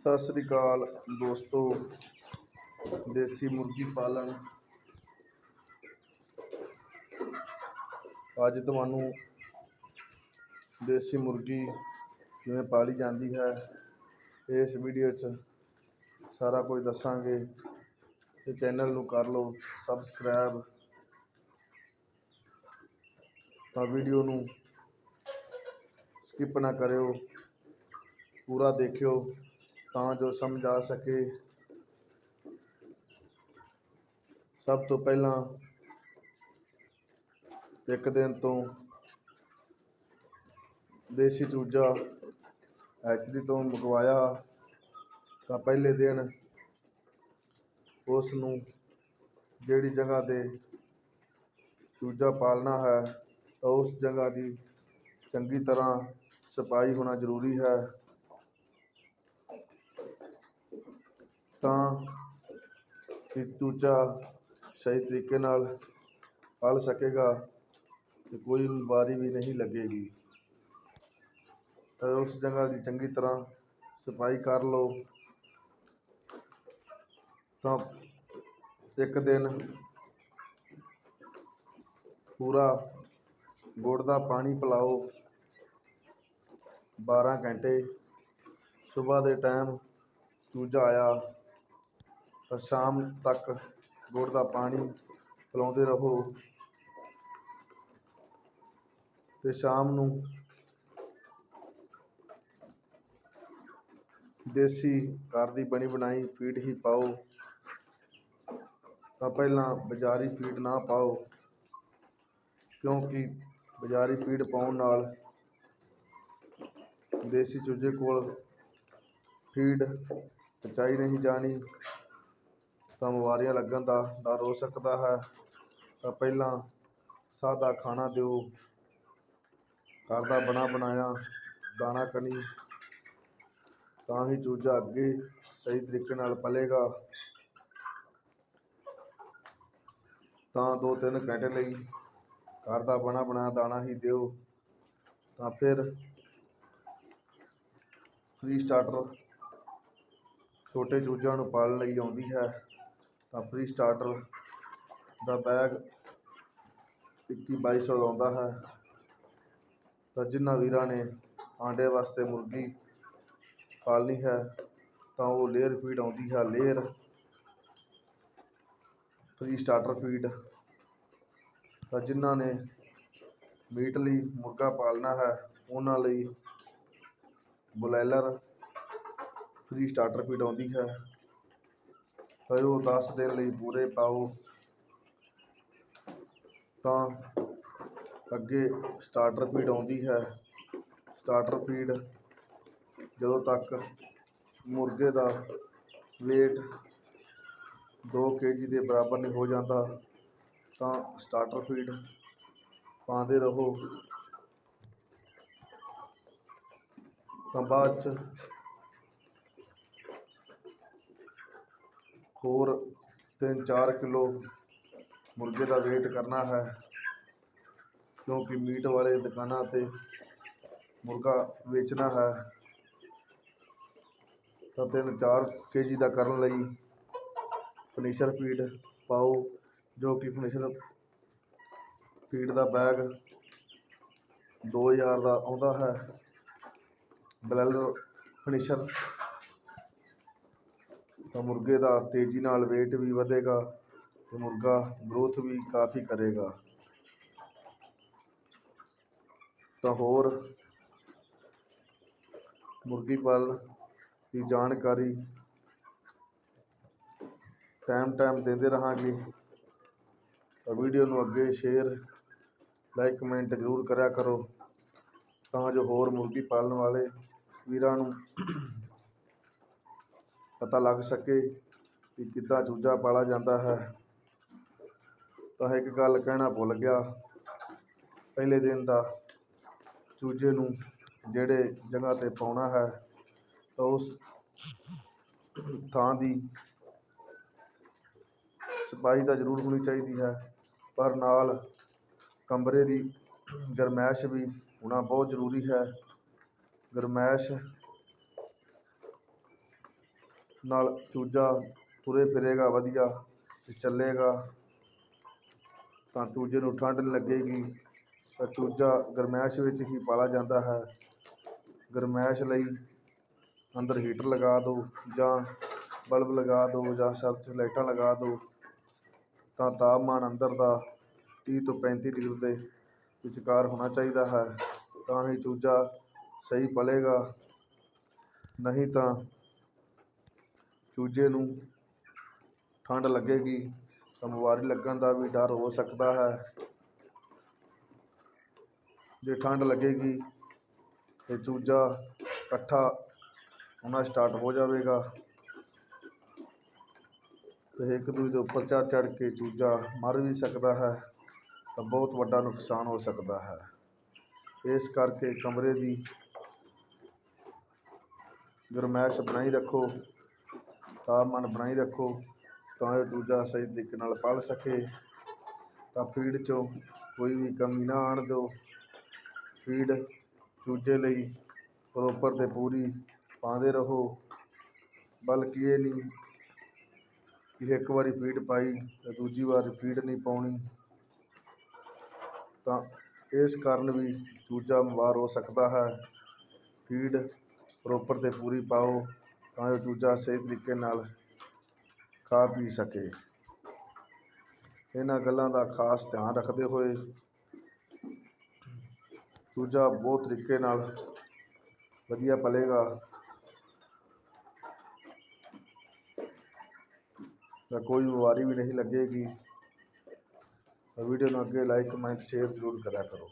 ਸਤਿ ਸ੍ਰੀ ਅਕਾਲ ਦੋਸਤੋ, ਦੇਸੀ ਮੁਰਗੀ ਪਾਲਣ। ਅੱਜ ਤੁਹਾਨੂੰ ਦੇਸੀ ਮੁਰਗੀ ਕਿਵੇਂ ਪਾਲੀ ਜਾਂਦੀ ਹੈ, ਇਸ ਵੀਡੀਓ 'ਚ ਸਾਰਾ ਕੁਝ ਦੱਸਾਂਗੇ। ਤੇ ਚੈਨਲ ਨੂੰ ਕਰ ਲਓ ਸਬਸਕ੍ਰਾਈਬ। ਤਾਂ ਵੀਡੀਓ ਨੂੰ ਸਕਿਪ ਨਾ ਕਰਿਓ, ਪੂਰਾ ਦੇਖਿਓ। ਤਾਂ ਜੋ ਸਮਝ ਆ ਸਕੇ। ਸਭ ਤੋਂ ਪਹਿਲਾਂ ਇੱਕ ਦਿਨ ਤੋਂ ਦੇਸੀ ਚੂਜਾ ਐਚਡੀ ਤੋਂ ਮੰਗਵਾਇਆ, ਤਾਂ ਪਹਿਲੇ ਦਿਨ ਉਸ ਨੂੰ ਜਿਹੜੀ ਜਗ੍ਹਾ 'ਤੇ ਚੂਜਾ ਪਾਲਣਾ ਹੈ, ਤਾਂ ਉਸ ਜਗ੍ਹਾ ਦੀ ਚੰਗੀ ਤਰ੍ਹਾਂ ਸਫ਼ਾਈ ਹੋਣਾ ਜ਼ਰੂਰੀ ਹੈ। ਤਾਂ ਕਿ ਚੂਚਾ ਸਹੀ ਤਰੀਕੇ ਨਾਲ ਪਲ ਸਕੇਗਾ ਤੇ ਕੋਈ ਬਿਮਾਰੀ ਵੀ ਨਹੀਂ ਲੱਗੇਗੀ। ਤਾਂ ਉਸ ਜਗ੍ਹਾ ਦੀ ਚੰਗੀ ਤਰ੍ਹਾਂ ਸਫ਼ਾਈ ਕਰ ਲਓ। ਤਾਂ ਇੱਕ ਦਿਨ ਪੂਰਾ ਗੁੜ ਦਾ ਪਾਣੀ ਪਿਲਾਓ। 12 ਘੰਟੇ। ਸਵੇਰ ਦੇ ਟਾਈਮ ਚੂਜਾ ਆਇਆ। ਸ਼ਾਮ ਤੱਕ ਗੁੜ ਦਾ ਪਾਣੀ ਪਿਲਾਉਂਦੇ ਰਹੋ ਅਤੇ ਸ਼ਾਮ ਨੂੰ ਦੇਸੀ ਘਰ ਦੀ ਬਣੀ ਬਣਾਈ ਫੀਡ ਹੀ ਪਾਓ। ਤਾਂ ਪਹਿਲਾਂ ਬਜ਼ਾਰੀ ਫੀਡ ਨਾ ਪਾਓ, ਕਿਉਂਕਿ ਬਜ਼ਾਰੀ ਫੀਡ ਪਾਉਣ ਨਾਲ ਦੇਸੀ ਚੂਜੇ ਕੋਲ ਫੀਡ ਪਚਾਈ ਨਹੀਂ ਜਾਣੀ। ਤਾਂ ਬਿਮਾਰੀਆਂ ਲੱਗਣ ਦਾ ਡਰ ਹੋ ਸਕਦਾ ਹੈ। ਤਾਂ ਪਹਿਲਾਂ ਸਾਦਾ ਖਾਣਾ ਦਿਓ। ਘਰ ਦਾ ਬਣਾ ਬਣਾਇਆ ਦਾਣਾ ਕਣੀ ਤਾਂ ਹੀ ਚੂਜਾ ਅੱਗੇ ਸਹੀ ਤਰੀਕੇ ਨਾਲ ਪਲੇਗਾ। ਤਾਂ ਦੋ ਤਿੰਨ ਘੰਟੇ ਲਈ ਘਰ ਦਾ ਬਣਾ ਬਣਾਇਆ ਦਾਣਾ ਹੀ ਦਿਓ। ਤਾਂ ਫਿਰ ਫ੍ਰੀ ਸਟਾਰਟਰ ਛੋਟੇ ਚੂਜਾਂ ਨੂੰ ਪਾਲਣ ਲਈ ਆਉਂਦੀ ਹੈ। ਤਾਂ ਫਰੀ ਸਟਾਰਟਰ ਦਾ ਬੈਗ ਇੱਕੀ ਬਾਈ ਸੌ ਦਾ ਆਉਂਦਾ ਹੈ। ਤਾਂ ਜਿਨ੍ਹਾਂ ਵੀਰਾਂ ਨੇ ਆਂਡੇ ਵਾਸਤੇ ਮੁਰਗੀ ਪਾਲਣੀ ਹੈ, ਤਾਂ ਉਹ ਲੇਅਰ ਫੀਡ ਆਉਂਦੀ ਹੈ ਲੇਅਰ ਫ੍ਰੀ ਸਟਾਰਟਰ ਫੀਡ ਤਾਂ ਜਿਨ੍ਹਾਂ ਨੇ ਮੀਟ ਲਈ ਮੁਰਗਾ ਪਾਲਣਾ ਹੈ, ਉਹਨਾਂ ਲਈ ਬਲੈਲਰ ਫਰੀ ਸਟਾਰਟਰ ਫੀਡ ਆਉਂਦੀ ਹੈ। ਤਾਂ ਉਹ 10 ਦਿਨ ਲਈ ਪੂਰੇ ਪਾਓ। ਤਾਂ ਅੱਗੇ ਸਟਾਰਟਰ ਫੀਡ ਆਉਂਦੀ ਹੈ। ਸਟਾਰਟਰ ਫੀਡ ਜਦੋਂ ਤੱਕ ਮੁਰਗੇ ਦਾ weight 2 ਕੇਜੀ ਦੇ ਬਰਾਬਰ ਨਹੀਂ ਹੋ ਜਾਂਦਾ, ਤਾਂ ਸਟਾਰਟਰ ਫੀਡ ਪਾਉਂਦੇ ਰਹੋ। ਤਾਂ ਬਾਅਦ 'ਚ ਹੋਰ ਤਿੰਨ ਚਾਰ ਕਿਲੋ ਮੁਰਗੇ ਦਾ ਵੇਟ ਕਰਨਾ ਹੈ, ਕਿਉਂਕਿ ਮੀਟ ਵਾਲੇ ਦੁਕਾਨਾਂ 'ਤੇ ਮੁਰਗਾ ਵੇਚਣਾ ਹੈ, ਤਾਂ ਤਿੰਨ ਚਾਰ ਕੇ ਜੀ ਦਾ ਕਰਨ ਲਈ ਫਰਨੀਚਰ ਫੀਡ ਪਾਓ, ਜੋ ਕਿ ਫਰਨੀਚਰ ਫੀਡ ਦਾ ਬੈਗ 2000 ਦਾ ਆਉਂਦਾ ਹੈ। ਬਲੈਲਰ ਫਰਨੀਚਰ ਤਾਂ ਮੁਰਗੇ ਦਾ ਤੇਜ਼ੀ ਨਾਲ weight ਵੀ ਵਧੇਗਾ ਤੇ ਮੁਰਗਾ ਗਰੋਥ ਵੀ ਕਾਫੀ ਕਰੇਗਾ। ਤਾਂ ਹੋਰ ਮੁਰਗੀ ਪਾਲਣ ਦੀ ਜਾਣਕਾਰੀ ਟਾਈਮ ਟਾਈਮ ਦਿੰਦੇ ਰਹਾਂਗੇ। ਤਾਂ ਵੀਡੀਓ ਨੂੰ ਅੱਗੇ ਸ਼ੇਅਰ ਲਾਈਕ ਕਮੈਂਟ ਜ਼ਰੂਰ ਕਰਿਆ ਕਰੋ। ਤਾਂ ਜੋ ਹੋਰ ਮੁਰਗੀ ਪਾਲਣ ਵਾਲੇ ਵੀਰਾਂ ਨੂੰ ਪਤਾ ਲੱਗ ਸਕੇ ਕਿ ਕਿੱਦਾਂ ਚੂਜਾ ਪਾਲਾ ਜਾਂਦਾ ਹੈ। ਤਾਂ ਇੱਕ ਗੱਲ ਕਹਿਣਾ ਭੁੱਲ ਗਿਆ। ਪਹਿਲੇ ਦਿਨ ਦਾ ਚੂਜੇ ਨੂੰ ਜਿਹੜੇ ਜਗ੍ਹਾ 'ਤੇ ਪਾਉਣਾ ਹੈ, ਤਾਂ ਉਸ ਥਾਂ ਦੀ ਸਫ਼ਾਈ ਤਾਂ ਜ਼ਰੂਰ ਹੋਣੀ ਚਾਹੀਦੀ ਹੈ, ਪਰ ਨਾਲ ਕਮਰੇ ਦੀ ਗਰਮੈਸ਼ ਵੀ ਹੋਣਾ ਬਹੁਤ ਜ਼ਰੂਰੀ ਹੈ। ਗਰਮੈਸ਼ ਨਾਲ ਚੂਜਾ ਤੁਰੇ ਫਿਰੇਗਾ, ਵਧੀਆ ਅਤੇ ਚੱਲੇਗਾ। ਤਾਂ ਚੂਜੇ ਨੂੰ ਠੰਡ ਨਹੀਂ ਲੱਗੇਗੀ, ਤਾਂ ਚੂਜਾ ਗਰਮੈਸ਼ ਵਿੱਚ ਹੀ ਪਾਲਾ ਜਾਂਦਾ ਹੈ। ਗਰਮੈਸ਼ ਲਈ ਅੰਦਰ ਹੀਟਰ ਲਗਾ ਦਿਓ ਜਾਂ ਬਲਬ ਲਗਾ ਦਿਓ ਜਾਂ ਛੱਤ 'ਚ ਲਾਈਟਾਂ ਲਗਾ ਦਿਓ ਤਾਂ ਤਾਪਮਾਨ ਅੰਦਰ ਦਾ ਤੀਹ ਤੋਂ ਪੈਂਤੀ ਡਿਗਰੀ ਦੇ ਵਿਚਕਾਰ ਹੋਣਾ ਚਾਹੀਦਾ ਹੈ। ਤਾਂ ਹੀ ਚੂਜਾ ਸਹੀ ਪਲੇਗਾ। ਨਹੀਂ ਤਾਂ ਦੂਜੇ ਨੂੰ ਠੰਡ ਲੱਗੇਗੀ ਤਾਂ ਬਿਮਾਰੀ ਲੱਗਣ ਦਾ ਵੀ ਡਰ ਹੋ ਸਕਦਾ ਹੈ। ਜੇ ਠੰਡ ਲੱਗੇਗੀ ਤੇ ਚੂਜਾ ਇਕੱਠਾ ਹੋਣਾ ਸਟਾਰਟ ਹੋ ਜਾਵੇਗਾ। ਤੇ ਇੱਕ ਦੂਜੇ ਦੇ ਉੱਪਰ ਚੜ੍ਹ ਚੜ੍ਹ ਕੇ ਚੂਜਾ ਮਰ ਵੀ ਸਕਦਾ ਹੈ ਤਾਂ ਬਹੁਤ ਵੱਡਾ ਨੁਕਸਾਨ ਹੋ ਸਕਦਾ ਹੈ। ਇਸ ਕਰਕੇ ਕਮਰੇ ਦੀ ਗਰਮੈਸ਼ ਬਣਾਈ ਰੱਖੋ। ਤਾਪਮਾਨ ਬਣਾਈ ਰੱਖੋ, ਤਾਂ ਜੋ ਦੂਜਾ ਸਹੀ ਤਰੀਕੇ ਨਾਲ ਪਲ ਸਕੇ। ਤਾਂ ਫੀਡ 'ਚੋਂ ਕੋਈ ਵੀ ਕਮੀ ਨਾ ਆਉਣ ਦਿਓ। ਫੀਡ ਚੂਜੇ ਲਈ ਪ੍ਰੋਪਰ ਅਤੇ ਪੂਰੀ ਪਾਉਂਦੇ ਰਹੋ। ਬਲਕਿ ਇਹ ਨਹੀਂ ਕਿ ਇੱਕ ਵਾਰੀ ਫੀਡ ਪਾਈ ਅਤੇ ਦੂਜੀ ਵਾਰ ਫੀਡ ਨਹੀਂ ਪਾਉਣੀ। ਤਾਂ ਇਸ ਕਾਰਨ ਵੀ ਚੂਜਾ ਬਿਮਾਰ ਹੋ ਸਕਦਾ ਹੈ। ਫੀਡ ਪ੍ਰੋਪਰ ਅਤੇ ਪੂਰੀ ਪਾਓ। ਤਾਂ ਜੋ ਚੂਜਾ ਸਹੀ ਤਰੀਕੇ ਨਾਲ ਖਾ ਪੀ ਸਕੇ। ਇਹਨਾਂ ਗੱਲਾਂ ਦਾ ਖਾਸ ਧਿਆਨ ਰੱਖਦੇ ਹੋਏ ਚੂਜਾ ਬਹੁਤ ਤਰੀਕੇ ਨਾਲ ਵਧੀਆ ਪਲੇਗਾ। ਤਾਂ ਕੋਈ ਬਿਮਾਰੀ ਵੀ ਨਹੀਂ ਲੱਗੇਗੀ। ਤਾਂ ਵੀਡੀਓ ਨੂੰ ਅੱਗੇ ਲਾਈਕ, ਕਮੈਂਟ, ਸ਼ੇਅਰ ਜ਼ਰੂਰ ਕਰਿਆ ਕਰੋ।